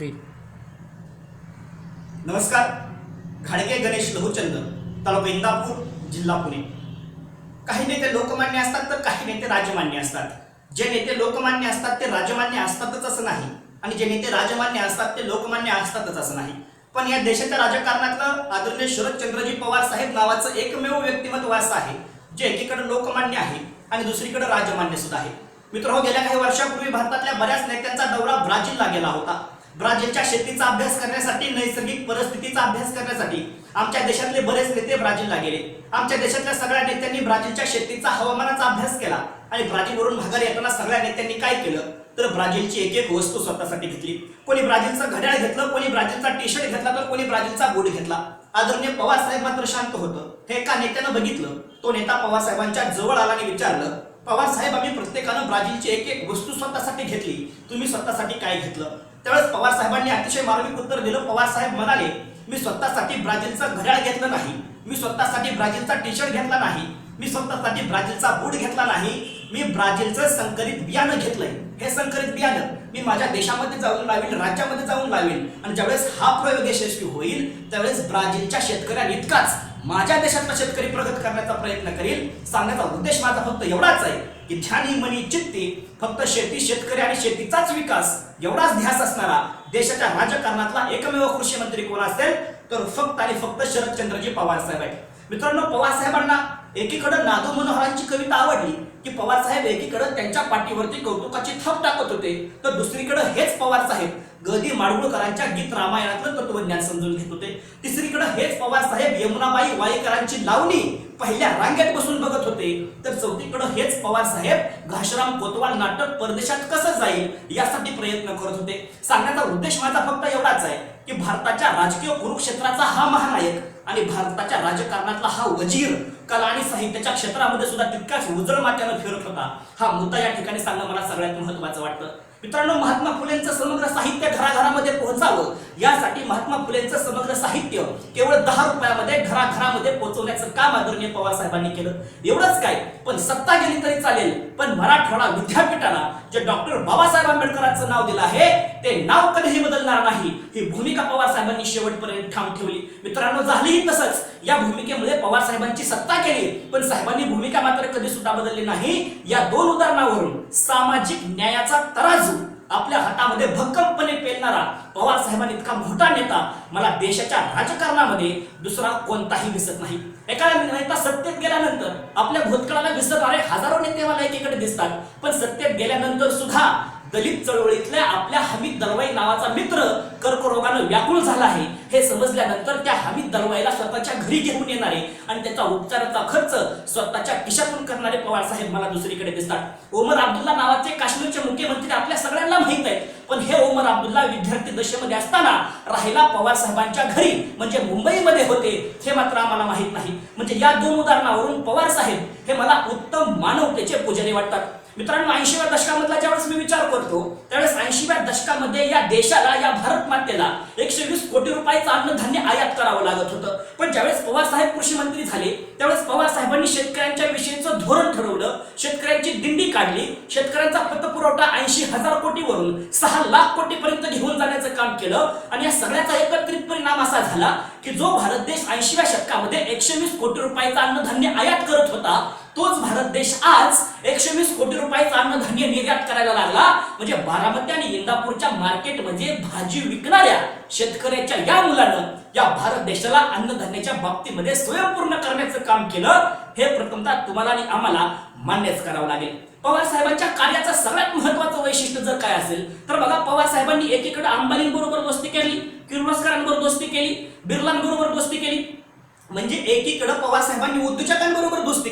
Three नमस्कार. घाडगे गणेश लहुचंद तालुका इंदापूर जिल्हा पुणे. काही नेते लोकमान्य असतात तर काही नेते राजमान्य असतात. जे नेते लोकमान्य असतात ते राजमान्य असतातच असं नाही. आणि जे नेते राजमान्य असतात ते लोकमान्य असतातच असं नाही. पण या देशाच्या राजकारणातलं आदरणीय शरदचंद्रजी पवार साहेब नावाचं एकमेव व्यक्तिमत्व असं आहे जे एकीकडे लोकमान्य आहे आणि दुसरीकडे राजमान्य सुद्धा आहे. मित्र हो गेल्या काही वर्षापूर्वी भारतातल्या बऱ्याच नेत्यांचा दौरा ब्राझीलला गेला होता. ब्राझीलच्या शेतीचा अभ्यास करण्यासाठी नैसर्गिक परिस्थितीचा अभ्यास करण्यासाठी आमच्या देशातले बरेच नेते ब्राझीलला गेले. आमच्या देशातल्या सगळ्या नेत्यांनी ब्राझीलच्या शेतीचा हवामानाचा अभ्यास केला आणि ब्राझीलवरून माघारी येताना सगळ्या नेत्यांनी काय केलं? तर ब्राझीलची एक एक वस्तू स्वतःसाठी घेतली. कोणी ब्राझीलचं घड्याळ घेतलं कोणी ब्राझीलचा टी शर्ट घेतला तर कोणी ब्राझीलचा बूट घेतला. आदरणीय पवार साहेब मात्र शांत होतं. हे एका नेत्यानं बघितलं. तो नेता पवार साहेबांच्या जवळ आला आणि विचारलं पवार साहेब आम्ही प्रत्येकानं ब्राझीलची एक एक वस्तू स्वतःसाठी घेतली. तुम्ही स्वतःसाठी काय घेतलं? त्यावेळेस पवार साहेबांनी अतिशय मार्मिक उत्तर दिलं. पवार साहेब म्हणाले मी स्वतःसाठी ब्राझीलचं घड्याळ घेतलं नाही. मी स्वतःसाठी ब्राझीलचा टी शर्ट घेतला नाही. मी स्वतःसाठी ब्राझीलचा बूट घेतला नाही. मी ब्राझीलचं संकरित बियाणं घेतलंय. हे संकरित बियाणं मी माझ्या देशामध्ये जाऊन लावेल राज्यामध्ये जाऊन लावेल आणि ज्यावेळेस हा प्रयोग यशस्वी होईल त्यावेळेस ब्राझीलच्या शेतकऱ्यांइतकाच माझ्या देशातला शेतकरी प्रगत करण्याचा प्रयत्न करेल. सांगण्याचा उद्देश माझा फक्त एवढाच आहे की ध्यानी मनी चित्ती फक्त शेती शेतकरी आणि शेतीचाच विकास एवढाच ध्यास असणारा देशाच्या राजकारणातला एकमेव कृषी मंत्री कोण असेल? तर फक्त आणि फक्त शरदचंद्रजी पवार साहेब आहेत. मित्रांनो पवार साहेबांना एकीकडे नादू मनोहरांची कविता आवडली की पवार साहेब एकीकडे त्यांच्या पाठीवरती कौतुकाची थप टाकत होते. तर दुसरीकडे हेच पवार साहेब गदी माडगुळकरांच्या गीत रामायणातलं तत्वज्ञान समजून घेत होते. तिसरीकडे हेच पवार साहेब यमुनाबाई वाईकरांची लावणी पहिल्या रांगेत बसून बघत होते तर चौथीकडे हेच पवार साहेब घाशराम कोतवाल नाटक परदेशात कसं जाईल यासाठी प्रयत्न करत होते. सांगण्याचा उद्देश माझा फक्त एवढाच आहे की भारताच्या राजकीय कुरुक्षेत्राचा हा महानायक आणि भारताच्या राजकारणातला हा वजीर कला आणि साहित्याच्या क्षेत्रामध्ये सुद्धा तितकाच उजळ माट्यानं फिरत होता. हा मुद्दा या ठिकाणी सांगणं मला सगळ्यात महत्वाचं वाटतं. मित्रांनो महात्मा फुलेंचं समग्र साहित्य घराघरामध्ये पोहोचावं यासाठी महात्मा फुलेंचं समग्र साहित्य केवळ दहा रुपयामध्ये घराघरामध्ये पोहोचवण्याचं काम आदरणीय पवार साहेबांनी केलं. एवढंच काय पण सत्ता गेली तरी चालेल पण मराठवाडा विद्यापीठाला जे डॉक्टर बाबासाहेब आंबेडकरांचं नाव दिलं आहे ते नाव कधीही बदलणार नाही. ही भूमिका पवार साहेबांनी शेवटपर्यंत ठाम ठेवली. मित्रांनो झालीही तसंच. या भूमिकेमुळे पवार साहेबांची सत्ता केली पण साहेबांनी भूमिका मात्र कधी सुद्धा बदलली नाही. या दोन उदाहरणावरून सामाजिक न्यायाचा तराजू आपल्या हातामध्ये भक्कमपणे पेलणारा पवार साहेबांनी इतका मोठा नेता मला देशाच्या राजकारणामध्ये दुसरा कोणताही दिसत नाही. एखादा नेता सत्तेत गेल्यानंतर आपल्या भूतकाळाला विसरणारे हजारो नेते मला एकीकडे दिसतात. पण सत्तेत गेल्यानंतर सुद्धा दलित चळवळीतल्या आपल्या हमीद दलवाई नावाचा मित्र कर्करोगानं व्याकुळ झाला आहे. हे समजल्यानंतर त्या हमीद दलवाईला स्वतःच्या घरी घेऊन येणारे आणि त्याचा उपचाराचा खर्च स्वतःच्या खिशातून करणारे पवार साहेब मला दुसरीकडे दिसतात. ओमर अब्दुल्ला नावाचे काश्मीरचे मुख्यमंत्री आपल्या सगळ्यांना माहीत आहेत. पण हे ओमर अब्दुल्ला विद्यार्थी दशेमध्ये असताना राहिला पवार साहेबांच्या घरी म्हणजे मुंबईमध्ये होते हे मात्र आम्हाला माहीत नाही. म्हणजे या दोन उदाहरणावरून पवार साहेब हे मला उत्तम मानवतेचे पूजने वाटतात. मित्रांनो ऐंशीव्या दशकामधला ज्यावेळेस मी विचार करतो त्यावेळेस ऐंशीव्या दशकामध्ये या देशाला या भारत मातेला एकशे वीस कोटी रुपयाचं अन्नधान्य आयात करावं लागत होतं. पण ज्यावेळेस पवार साहेब कृषी मंत्री झाले त्यावेळेस पवार साहेबांनी शेतकऱ्यांच्या विषयीचं धोरण ठरवलं शेतकऱ्यांची दिंडी काढली शेतकऱ्यांचा पतपुरवठा ऐंशी हजार कोटीवरून सहा लाख कोटीपर्यंत घेऊन जाण्याचं काम केलं आणि या सगळ्याचा एकत्रित परिणाम असा झाला की जो भारत देश ऐंशीव्या शतकामध्ये एकशे वीस कोटी रुपयाचा अन्नधान्य आयात करत होता तोच भारत देश आज एकशे वीस कोटी रुपयाचा अन्नधान्य निर्यात करायला लागला. म्हणजे बारामती आणि इंदापूरच्या मार्केटमध्ये भाजी विकणाऱ्या शेतकऱ्याच्या या मुलानं या भारत देशाला अन्नधान्याच्या बाबतीमध्ये स्वयंपूर्ण करण्याचं काम केलं. हे प्रथमतः तुम्हाला आणि आम्हाला मान्यच करावं लागेल. पवार साहेबांच्या कार्याचं सगळ्यात महत्वाचं वैशिष्ट्य जर काय असेल तर बघा पवार साहेबांनी एकीकडे अंबानींबरोबर दोस्ती केली किर्लोस्करांबरोबर दोस्ती केली बिर्लांबरोबर दोस्ती केली. म्हणजे एकीकडे पवार साहेबांनी उद्योजकांबरोबर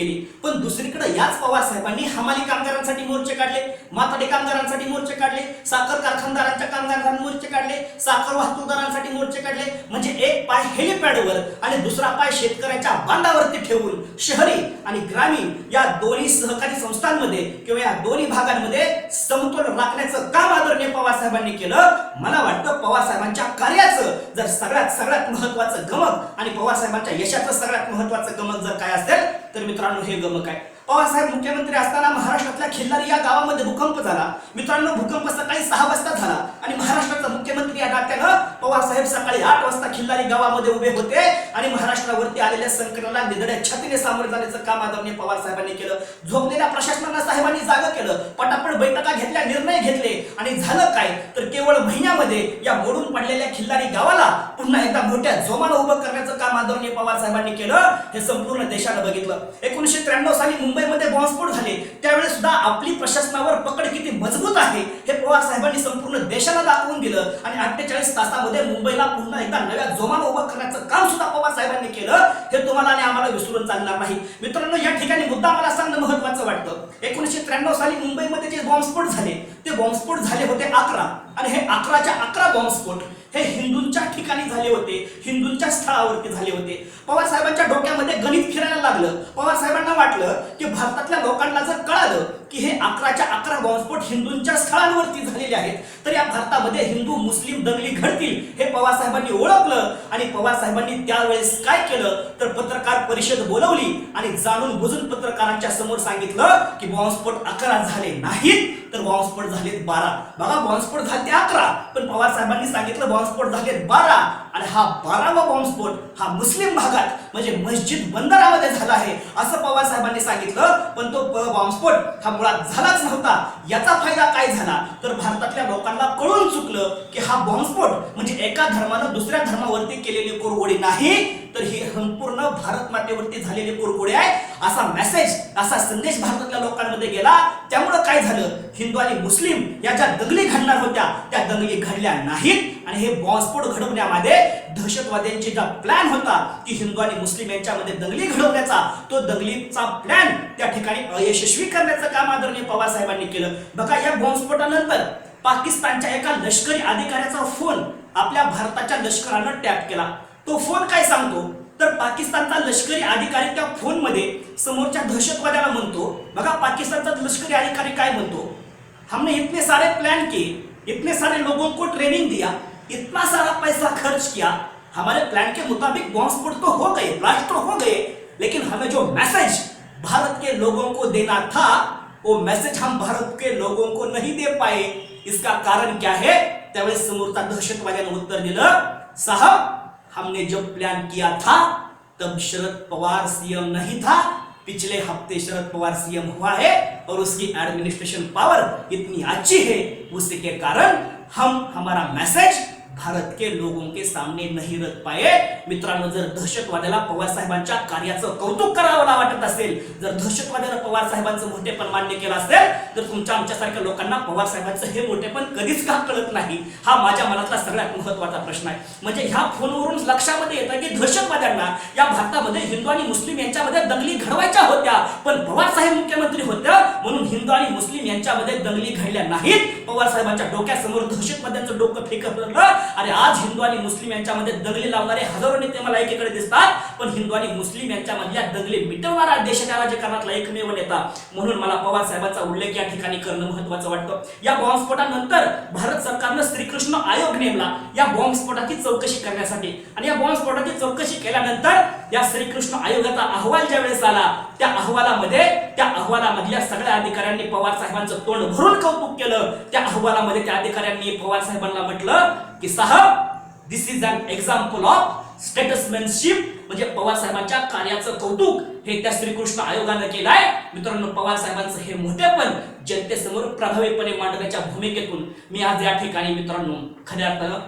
केली. पण दुसरीकडे याच पवार साहेबांनी हमाली कामगारांसाठी मोर्चे काढले माथाडी कामगारांसाठी मोर्चे काढले साखर कारखानदारांच्या कामगारांसाठी मोर्चे काढले साखर वाहतूकदारांसाठी मोर्चे काढले. म्हणजे एक पाय हेलिपॅडवर आणि दुसरा पाय शेतकऱ्याच्या बांधावरती ठेवून शहरी आणि ग्रामीण या दोन्ही सहकारी संस्थांमध्ये किंवा या दोन्ही भागांमध्ये समतोल राखण्याचं काम आदरणीय पवार साहेबांनी केलं. मला वाटतं पवार साहेबांच्या कार्याचं जर सगळ्यात सगळ्यात महत्वाचं गमक आणि पवार साहेबांच्या यशाचं सगळ्यात महत्वाचं गमक जर काय असेल तर मित्रांनो हे गमक आहे. बाबासाहेब मुख्यमंत्री असताना महाराष्ट्रातल्या खिल्लारी या गावामध्ये भूकंप झाला. मित्रांनो भूकंप सकाळी सहा वाजता झाला. आणि महाराष्ट्राचा मुख्यमंत्री या नात्यानं पवार साहेब सकाळी आठ वाजता खिल्लारी गावामध्ये उभे होते आणि महाराष्ट्रावरती आलेल्या संकटाला निधड्या छतीने सामोरे जाण्याचं काम आदरणीय पवार साहेबांनी केलं. झोपलेल्या प्रशासनाला साहेबांनी जाग केलं. पटापट बैठका घेतल्या निर्णय घेतले. आणि झालं काय? तर केवळ महिन्यामध्ये या मोडून पडलेल्या खिल्लारी गावाला पुन्हा एकदा मोठ्या जोमानं उभं करण्याचं काम आदरणीय पवार साहेबांनी केलं. हे संपूर्ण देशानं बघितलं. एकोणीसशे त्र्याण्णव साली मुंबईमध्ये बॉम्बस्फोट झाले. त्यावेळेस सुद्धा आपली प्रशासनावर पकड किती मजबूत आहे हे पवार साहेबांनी संपूर्ण देशाला दाखवून दिलं. आणि अठ्ठेचाळीस तासामध्ये मुंबईला पुन्हा एकदा नव्या जोमानं उभं करण्याचं काम सुद्धा पवार साहेबांनी केलं. हे तुम्हाला आणि आम्हाला विसरून चालणार नाही. मित्रांनो या ठिकाणी मुद्दा मला सांगणं महत्वाचं वाटतं. एकोणीसशे त्र्याण्णव साली मुंबईमध्ये जे बॉम्बस्फोट झाले ते बॉम्बस्फोट झाले होते अकरा. आणि हे अकराच्या अकरा बॉम्बस्फोट हे हिंदूंच्या ठिकाणी झाले होते. हिंदूंच्या स्थळावरती झाले होते. पवार साहेबांच्या डोक्यामध्ये गणित फिरायला लागलं. पवार साहेबांना वाटलं की भारतातल्या लोकांना जर कळालं की हे अकराच्या अकरा बॉम्बस्फोट हिंदूंच्या स्थळांवरती झालेले आहेत तर या भारतामध्ये हिंदू मुस्लिम दंगली घडतील हे पवार साहेबांनी ओळखलं. आणि पवार साहेबांनी त्यावेळेस काय केलं? तर पत्रकार परिषद बोलवली आणि जाणून बुजून पत्रकारांच्या समोर सांगितलं की बॉम्बस्फोट अकरा झाले नाहीत. तर बॉम्बस्फोट झालेत बारा. बघा बॉम्बस्फोट झाले अकरा. पण पवार साहेबांनी सांगितलं बॉम्बस्फोट झालेत बारा. आणि हा बारावा बॉम्बस्फोट हा मुस्लिम भागात म्हणजे मस्जिद बंदरामध्ये झाला आहे असं पवार साहेबांनी सांगितलं. पण तो बॉम्बस्फोट हा मुळात झालाच नव्हता. याचा फायदा काय झाला? तर भारतातल्या लोकांना कळून चुकलं की हा बॉम्बस्फोट म्हणजे एका धर्मानं दुसऱ्या धर्मावरती केलेली कोरगोडी नाही तर हे संपूर्ण भारत मातेवरती झालेली कुरकुडे आहे असा मेसेज असा संदेश भारतातल्या लोकांमध्ये गेला. त्यामुळं काय झालं? हिंदू आणि मुस्लिम या ज्या दंगली घडणार होत्या त्या दंगली घडल्या नाहीत. आणि हे बॉम्बस्फोट घडवण्यामध्ये दहशतवाद्यांची ज्या प्लॅन होता की हिंदू आणि मुस्लिम यांच्यामध्ये दंगली घडवण्याचा तो दंगलीचा प्लॅन त्या ठिकाणी अयशस्वी करण्याचं काम आदरणीय पवार साहेबांनी केलं. बघा या बॉम्बस्फोटानंतर पाकिस्तानच्या एका लष्करी अधिकाऱ्याचा फोन आपल्या भारताच्या लष्करानं टॅप केला. तो फ़ोन काय सांगतो? तर पाकिस्तानचा लष्करी अधिकारी त्या फोनमध्ये समोरच्या दहशतवाद्याला म्हणतो, बघा, पाकिस्तानचा लष्करी अधिकारी काय म्हणतो? हमने इतने सारे प्लान किए, इतने सारे लोगों को ट्रेनिंग दिया, इतना सारा पैसा खर्च किया, हमारे प्लान के मुताबिक बॉम्ब स्फोट तो हो गए ब्लास्ट तो हो गए, लेकिन हमें जो मैसेज भारत के लोगों को देना था, वो मैसेज हम भारत के लोगों को नहीं दे पाए। इसका कारण क्या है? त्यावेळेस समोरचा दहशतवाद्यानं उत्तर दिलं, साहब हमने जब प्लान किया था, तब शरद पवार सीएम नहीं था। पिछले हफ़्ते शरद पवार सीएम हुआ है और उसकी एडमिनिस्ट्रेशन पावर इतनी अच्छी है, उसके कारण हम, हमारा मैसेज भारत के लोगों के सामने नाही रख पाए. मित्रांनो जर दहशतवाद्याला पवार साहेबांच्या कार्याचं कौतुक करावं वाटत असेल जर दहशतवाद्याला पवार साहेबांचं मोठेपण मान्य केलं असेल तर तुमच्या आमच्यासारख्या लोकांना पवार साहेबांचं हे मोठेपण कधीच का कळत नाही? हा माझ्या मनातला सगळ्यात महत्त्वाचा प्रश्न आहे. म्हणजे ह्या फोनवरून लक्षामध्ये येतं की दहशतवाद्यांना या भारतामध्ये हिंदू आणि मुस्लिम यांच्यामध्ये दंगली घडवायच्या होत्या पण पवार साहेब मुख्यमंत्री होत्या म्हणून हिंदू आणि मुस्लिम यांच्यामध्ये दंगली घडल्या नाहीत. पवार साहेबांच्या डोक्यासमोर दहशतवाद्यांचं डोकं फेकलं आणि आज हिंदू आणि मुस्लिम यांच्यामध्ये दंगली लावणारे हजारो नेते मला एकीकडे दिसतात पण हिंदू आणि मुस्लिम यांच्यामधल्या दंगली मिटवणारा देशाच्या राजकारणातला एकमेव नेता. म्हणून मला पवार साहेबांचा उल्लेख या ठिकाणी करणं महत्वाचं वाटतं. या बॉम्बस्फोटानंतर भारत सरकारनं श्रीकृष्ण आयोग नेमला. या बॉम्बस्फोटाची चौकशी करण्यासाठी. आणि या बॉम्बस्फोटाची चौकशी केल्यानंतर या श्रीकृष्ण आयोगाचा अहवाल ज्या वेळेस आला त्या अहवालामध्ये त्या अहवालामधल्या सगळ्या अधिकाऱ्यांनी पवार साहेबांचं तोंड भरून कौतुक केलं. त्या अहवालामध्ये त्या अधिकाऱ्यांनी पवार साहेबांना म्हटलं की साहब this is an example of statesmanship म्हणजे पवार साहेबांच्या कार्याचं कौतुक हे त्या श्रीकृष्ण आयोगानं केलंय. मित्रांनो पवार साहेबांचं हे मोठेपण जनतेसमोर प्रभावीपणे मांडण्याच्या भूमिकेतून मी आज या ठिकाणी मित्रांनो खऱ्या अर्थानं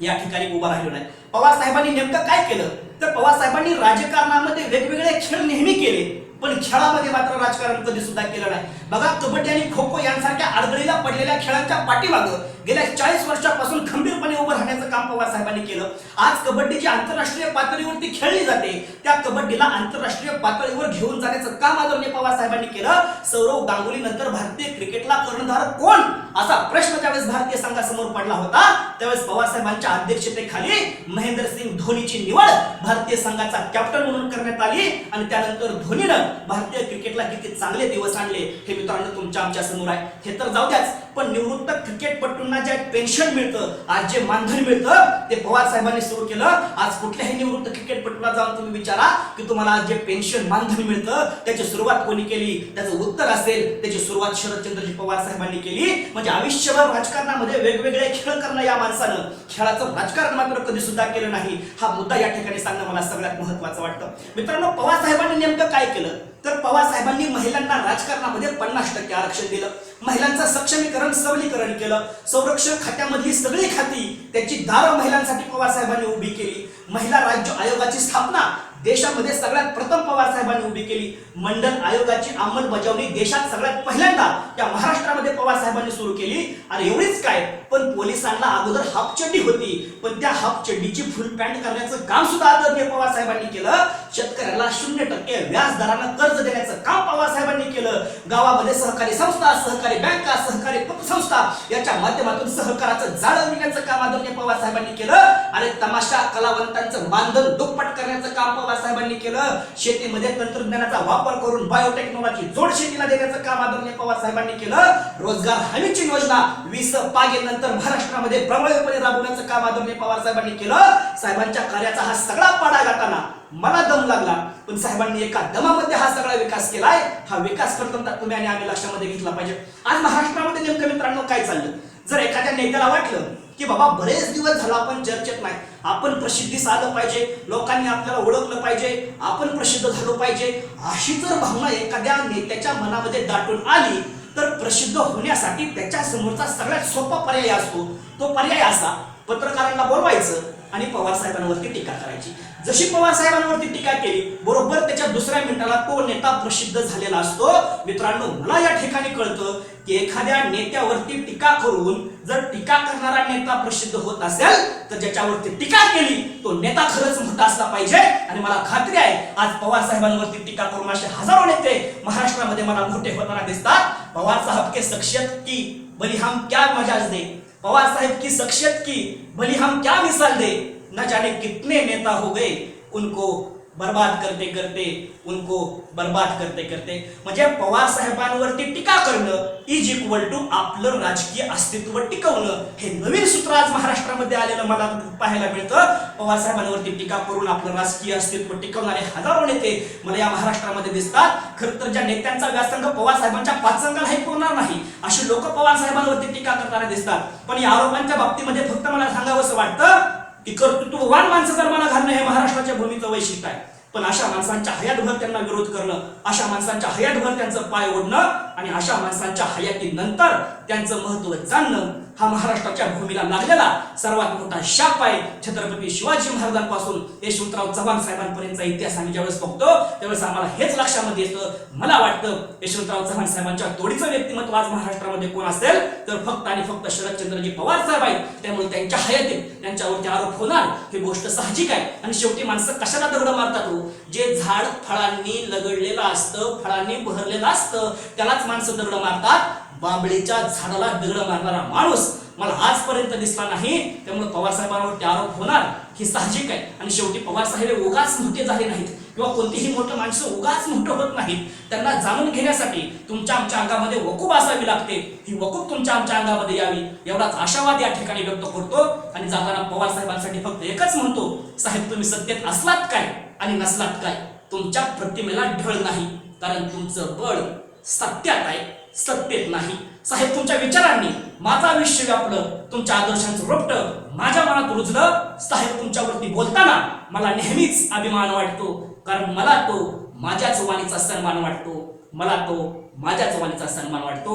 या ठिकाणी उभा राहिलो नाही पवार साहेबांनी नेमकं काय केलं? तर पवार साहेबांनी राजकारणामध्ये वेगवेगळे खेळ नेहमी केले. पण खेळामध्ये मात्र राजकारण कधी सुद्धा केलं नाही. बघा कबड्डी आणि खो खो यांसारख्या अडगळीला पडलेल्या खेळांच्या पाठीमागं गेल्या चाळीस वर्षापासून खंबीरपणे उभं राहण्याचं काम पवार साहेबांनी केलं. आज कबड्डी जी आंतरराष्ट्रीय पातळीवरती खेळली जाते त्या कबड्डीला आंतरराष्ट्रीय पातळीवर घेऊन जाण्याचं काम आदरणीय पवार साहेबांनी केलं. सौरव गांगुली नंतर भारतीय क्रिकेटला कर्णधार कोण? असा प्रश्न त्यावेळेस भारतीय संघासमोर पडला होता त्यावेळेस पवार साहेबांच्या अध्यक्षतेखाली महेंद्रसिंग धोनीची निवड भारतीय संघाचा कॅप्टन म्हणून करण्यात आली आणि त्यानंतर धोनीनं भारतीय क्रिकेटला किती चांगले दिवस आणले हे मित्रांनो तुमच्या आमच्यासमोर आहे. हे तर जाऊ द्याच पण निवृत्त क्रिकेटपटूंना जे पेन्शन मिळतं आज जे मानधन मिळतं ते पवार साहेबांनी सुरू केलं. आज कुठल्याही निवृत्त क्रिकेटपटूला जाऊन तुम्ही विचारा की तुम्हाला आज जे पेन्शन मानधन मिळतं त्याची सुरुवात कोणी केली? त्याचं उत्तर असेल त्याची सुरुवात शरदचंद्रजी पवार साहेबांनी केली म्हणजे म्हणजे आयुष्यभर राजकारणामध्ये वेगवेगळे खेळ करणं या माणसानं खेळाचं राजकारण मात्र कधी सुद्धा केलं नाही. हा मुद्दा या ठिकाणी सांगणं मला सगळ्यात महत्वाचं वाटतं. मित्रांनो पवार साहेबांनी नेमकं काय केलं? तर पवार साहेबांनी महिलांना राजकारणामध्ये पन्नास टक्के आरक्षण दिलं. महिलांचं सक्षमीकरण सबलीकरण केलं. संरक्षण खात्यामधली सगळी खाती त्याची दारं महिलांसाठी पवार साहेबांनी उभी केली. महिला राज्य आयोगाची स्थापना देशामध्ये सगळ्यात प्रथम पवार साहेबांनी उभी केली. मंडल आयोगाची अंमलबजावणी देशात सगळ्यात पहिल्यांदा या महाराष्ट्रामध्ये पवार साहेबांनी सुरू केली. आणि एवढीच काय पण पोलिसांना अगोदर हाफ चड्डी होती. पण त्या हाफ चड्डीची फुल पॅन्ट करण्याचं काम सुद्धा आदरणीय पवार साहेबांनी केलं. शेतकऱ्याला शून्य टक्के व्याज दरानं कर्ज देण्याचं काम पवार साहेबांनी केलं. गावामध्ये सहकारी संस्था सहकारी बँका सहकारी संस्था याच्या माध्यमातून सहकाराचं जाळं विकण्याचं काम आदरणीय पवार साहेबांनी केलं आणि तमाशा कलावंतांचं मानधन दुप्पट करण्याचं काम पवार साहेबांनी केलं. शेतीमध्ये तंत्रज्ञानाचा वापर करून बायोटेक्नॉलॉजी जोड शेतीला देण्याचं काम आदरणीय पवार साहेबांनी केलं. रोजगार हमीची योजना वीस पागेनंतर महाराष्ट्रामध्ये प्रबळपणे राबवण्याचं काम आदरणीय पवार साहेबांनी केलं. साहेबांच्या कार्याचा हा सगळा पाडा गाताना मला दम लागला. पण साहेबांनी एका दमामध्ये हा सगळा विकास केलाय. हा विकास करताना तुम्ही आणि आम्ही लक्षामध्ये घेतला पाहिजे. आज महाराष्ट्रामध्ये नेमकं मित्रांनो काय चाललं? जर एखाद्या नेत्याला वाटलं की बाबा बरेच दिवस झाला आपण चर्चेत नाही आपण प्रसिद्धीस आलं पाहिजे लोकांनी आपल्याला ओळखलं पाहिजे आपण प्रसिद्ध झालो पाहिजे अशी जर भावना एखाद्या नेत्याच्या मनामध्ये दाटून आली तर प्रसिद्ध होण्यासाठी त्याच्या समोरचा सगळ्यात सोपा पर्याय असतो. तो पर्याय असा पत्रकारांना बोलवायचं आणि पवार साहेबांवरती टीका करायची. जशी पवार साहेबांवरती टीका केली बरोबर त्याच्या दुसऱ्या मिनिटाला तो नेता प्रसिद्ध झालेला असतो. मित्रांनो मला या ठिकाणी कळतं की एखाद्या नेत्यावरती टीका करून जर टीका करणारा नेता प्रसिद्ध होत असेल तर ज्याच्यावरती टीका केली तो नेता खरंच मोठा असला पाहिजे. आणि मला खात्री आहे आज पवार साहेबांवरती टीका करून असे हजारो नेते महाराष्ट्रामध्ये मला मोठे होताना दिसतात. पवार साहेब के शख्सियत की बलिहाम क्या मजाज दे? पवार साहब की शख्सियत की भली हम क्या मिसाल दे? न जाने कितने नेता हो गए उनको बर्बाद करते करते उनको बर्बाद करते करते. म्हणजे पवार साहेबांवरती टीका करणं इज इक्वल टू आपलं राजकीय अस्तित्व टिकवणं हे नवीन सूत्र आज महाराष्ट्रामध्ये आलेलं मला पाहायला मिळतं. पवार साहेबांवरती टीका करून आपलं राजकीय अस्तित्व टिकवणारे हजारो नेते मला या महाराष्ट्रामध्ये दिसतात. खरं तर ज्या नेत्यांचा व्यासंग पवार साहेबांच्या पाचंगाला हे होणार नाही असे लोक पवार साहेबांवरती टीका करताना दिसतात. पण या आरोपांच्या बाबतीमध्ये फक्त मला सांगावंसं वाटतं की कर्तृत्ववान माणसं कर्माला घालणं हे महाराष्ट्राच्या भूमीचं वैशिष्ट्य आहे. पण अशा माणसांच्या हयातभर त्यांना विरोध करणं अशा माणसांच्या हयातभर त्यांचं पाय ओढणं आणि अशा माणसांच्या हयातीनंतर त्यांचं महत्त्व जाणणं हा महाराष्ट्राच्या भूमीला लागलेला सर्वात मोठा शाप आहे. छत्रपती शिवाजी महाराजांपासून यशवंतराव चव्हाण साहेबांपर्यंतचा इतिहास आम्ही ज्यावेळेस बघतो त्यावेळेस आम्हाला हेच लक्षामध्ये येतं. मला वाटतं यशवंतराव चव्हाण साहेबांच्या तोडीचं व्यक्तिमत्व आज महाराष्ट्रामध्ये कोण असेल? तर फक्त आणि फक्त शरदचंद्रजी पवार साहेब आहेत. त्यामुळे त्यांच्या हयातीत त्यांच्यावरती आरोप होणार ही गोष्ट साहजिक आहे. आणि शेवटी माणसं कशाला दगड मारतात हो? जे झाड फळांनी लगडलेलं असतं फळांनी बहरलेलं असतं त्यालाच माणसं दगड मारतात. बांबळीच्या झाडाला दगड मारणारा माणूस मला आजपर्यंत दिसला नाही. त्यामुळे पवार साहेबांवरती आरोप होणार हे साहजिक आहे. आणि शेवटी पवार साहेब हे उगाच मोठे झाले नाहीत. किंवा कोणतीही मोठं माणसं उगाच मोठं होत नाहीत. त्यांना जाणून घेण्यासाठी तुमच्या आमच्या अंगामध्ये वकूब असावी लागते. ही वकूब तुमच्या आमच्या अंगामध्ये यावी. एवढाच आशावाद या ठिकाणी व्यक्त करतो. आणि जाताना पवार साहेबांसाठी फक्त एकच म्हणतो साहेब तुम्ही सत्तेत असलात काय आणि नसलात काय? तुमच्या प्रतिमेला ढळ नाही. कारण तुमचं बळ सत्यात आहे सत्तेत नाही. साहेब तुमच्या विचारांनी माझं आयुष्य व्यापलं तुमच्या आदर्शांचं रोपट माझ्या मनात रुजलं. साहेब तुमच्यावरती बोलताना मला नेहमीच अभिमान वाटतो कारण मला तो माझ्याच वाणीचा सन्मान वाटतो. मला तो माझ्याच वाणीचा सन्मान वाटतो.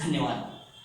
धन्यवाद.